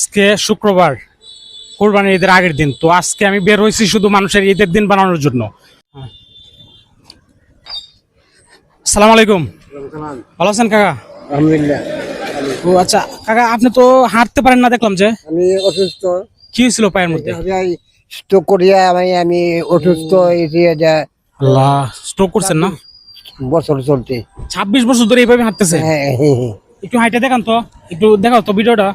আজকে শুক্রবার কোরবানির ঈদের আগের দিন। তো আজকে আমি বের হয়েছি শুধু মানুষের ঈদের দিন বানানোর জন্য। সালাম আলাইকুম। ভালো আছেন কাকা? আলহামদুলিল্লাহ। ও আচ্ছা কাকা আপনি তো হাঁটতে পারেন না দেখলাম যে। আমি অসুস্থ। কি হয়েছিল পায়ের মধ্যে? স্ট্রোক করিয়া আমি আমি অসুস্থ আল্লাহ স্ট্রোক করছেন না? বছর চলতে ছাব্বিশ বছর ধরে এইভাবে হাঁটতেছে? হ্যাঁ হ্যাঁ, হ্যাঁ। একটু হাইটে দেখান তো একটু দেখাও তো ভিডিওটা।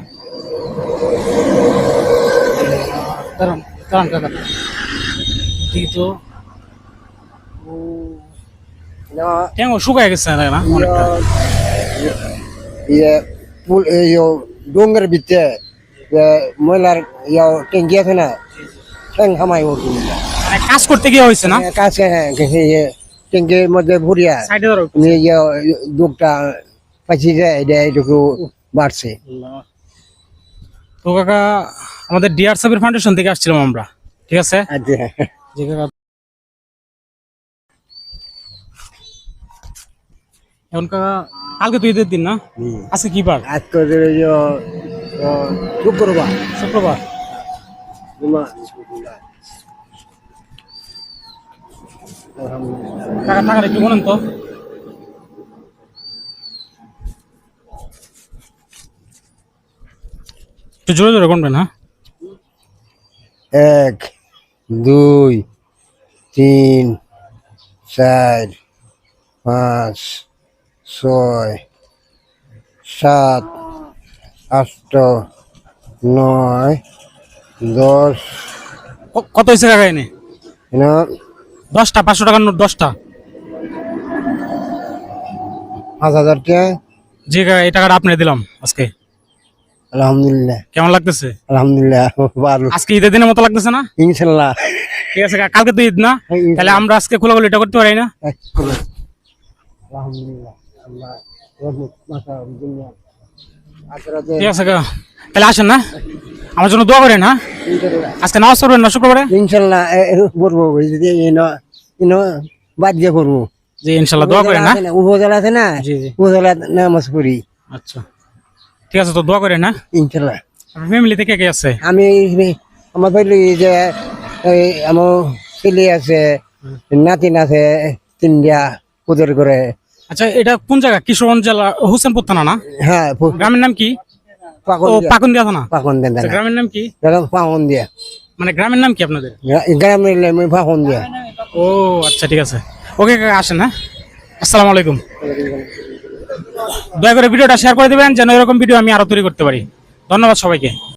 দাঁড়ান দাঁড়ান কাকা দেখি তো। না, ট্যাঙ্গ শুকায় গেছে না? না অনেকটা। ইয়ে পুল ও ডোঙ্গের ভিতরে ময়লার ইয়ে ট্যাঙ্কি আছে না? ট্যাঙ্ক হামাই ওঠে মানে কাজ করতে গিয়ে হয়েছে না? কাছে হ্যাঁ ইয়ে ট্যাঙ্কির মধ্যে ভরিয়া। ইয়ে দুঃখটা পাইছি যে এটা এইটুকু বাড়ছে। তো কাকা আমাদের ডিআর সাবির ফাউন্ডেশন থেকে আসছিলাম আমরা ঠিক আছে? জি কাকা এখন কাকা কালকে তো ঈদের দিন না। আজকে কি বার? আজকে শুক্রবার। শুক্রবার। টাকা টাকাটা একটু বলেন তো। একটু জোরে জোরে গুনবেন হ্যাঁ? এক দুই তিন চার পাঁচ ছয় সাত আট নয় দশ। কত হয়েছে কাকা এনে? দশটা পাঁচশো টাকার নোট দশটা। পাঁচ হাজার টাকা। জি কাকা এই টাকাটা আপনি দিলাম আজকে। আলহামদুলিল্লাহ। কেমন লাগতেছে? আলহামদুলিল্লাহ ভালো। আজকে ঈদের দিনের মতো লাগতেছে না? ইনশাল্লাহ। ঠিক আছে কালকে তো ঈদ না? তাহলে আমরা আজকে খোলাখুলি এটা করতে পারি না? আলহামদুলিল্লাহ ঠিক আছে তাহলে আসেন না? আমার জন্য দোয়া করেন হ্যাঁ? আজকে নামাজ পড়বেন না শুক্রবারে? ইনশাল্লাহ যদি ইনো বাদ দিয়ে করব জি ইনশাল্লাহ দোয়া করেন না আছে না, উপজেলা আছে না? উপজেলা নামাজ পড়ি। আচ্ছা। ঠিক আছে তো দোয়া করেন না ইনশাল্লাহ। ফ্যামিলি থেকে কে আছে? আমি আমার বলি যে এই আমার ছেলে আছে নাতিন আছে তিনটা পুজোর করে। আচ্ছা এটা কোন জায়গা? কিশোরগঞ্জ জেলা হুসেনপুর থানা না? হ্যাঁ গ্রামের নাম কি? পাকুন্দিয়া থানা? পাকন দেন আচ্ছা, গ্রামের নাম কি? পাকন দিয়া। মানে গ্রামের নাম কি আপনাদের? গ্রামের লেমে পাকন দিয়া। ও আচ্ছা ঠিক আছে। ওকে কাকা আসেন হ্যাঁ? আসসালামু আলাইকুম। দয়া করে ভিডিওটা শেয়ার করে দেবেন, যেন এরকম ভিডিও আমি আরও তৈরি করতে পারি। ধন্যবাদ সবাইকে।